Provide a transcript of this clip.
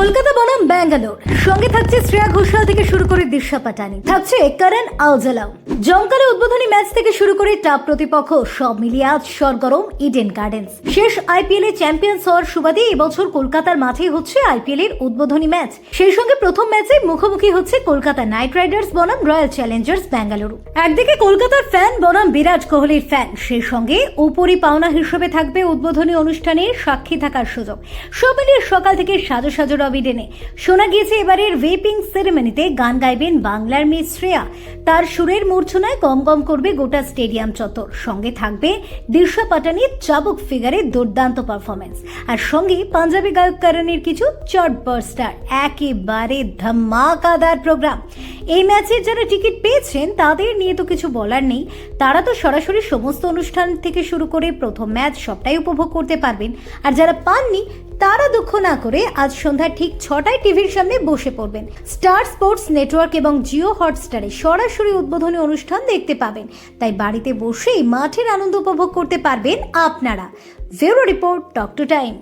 কলকাতা বনাম ব্যাঙ্গালোর। সঙ্গে থাকছে শ্রেয়া ঘোষাল থেকে শুরু করে দিশা পাটানি। থাকছে করণ আউজালাও জমকালে উদ্বোধনী ম্যাচ থেকে শুরু করে টাপ প্রতিপক্ষ সব মিলিয়ে আজ সরগরম ইডেন গার্ডেন্স শেষ আইপিএল এ চ্যাম্পিয়ন্স হওয়ার সুবাদে এবছর কলকাতার মাঠে হচ্ছে আইপিএল এর উদ্বোধনী ম্যাচ। সেই সঙ্গে প্রথম ম্যাচে মুখোমুখি হচ্ছে কলকাতা নাইট রাইডার্স বনাম রয়্যাল চ্যালেঞ্জার্স ব্যাঙ্গালুরু একদিকে কলকাতার ফ্যান বনাম বিরাট কোহলির ফ্যান সেই সঙ্গে উপরি পাওনা হিসেবে থাকবে উদ্বোধনী অনুষ্ঠানে সাক্ষী থাকার সুযোগ। সব মিলিয়ে সকাল থেকে সাজো সাজো রবি ডেনে শোনা গিয়েছে এবারের ভেপিং সেরেমনিতে গান গাইবেন বাংলার মেয়ে শ্রেয়া। তার সুরের মূর্ছনায় গম গম করবে গোটা স্টেডিয়াম চত্বর সঙ্গে থাকবে দিশা পাটানির চাবুক ফিগারের দুর্দান্ত পারফরমেন্স আর সঙ্গে পাঞ্জাবি গায়ক কারণের কিছু চট বার্স্টার একেবারে ধামাকাদার প্রোগ্রাম এই ম্যাচের যারা টিকিট পেয়েছেন, তাদের নিয়ে তো কিছু বলার নেই। তারা তো সরাসরি সমস্ত অনুষ্ঠান থেকে শুরু করে প্রথম ম্যাচ সবটাই উপভোগ করতে পারবেন। আর যারা পাননি তারা দুঃখ না করে আজ সন্ধ্যা ঠিক ছটায় টিভির সামনে বসে পড়বেন। স্টার স্পোর্টস নেটওয়ার্ক এবং জিও হটস্টারে সরাসরি উদ্বোধনী অনুষ্ঠান দেখতে পাবেন। তাই বাড়িতে বসেই মাঠের আনন্দ উপভোগ করতে পারবেন আপনারা। ভেরো রিপোর্ট টক টু টাইম।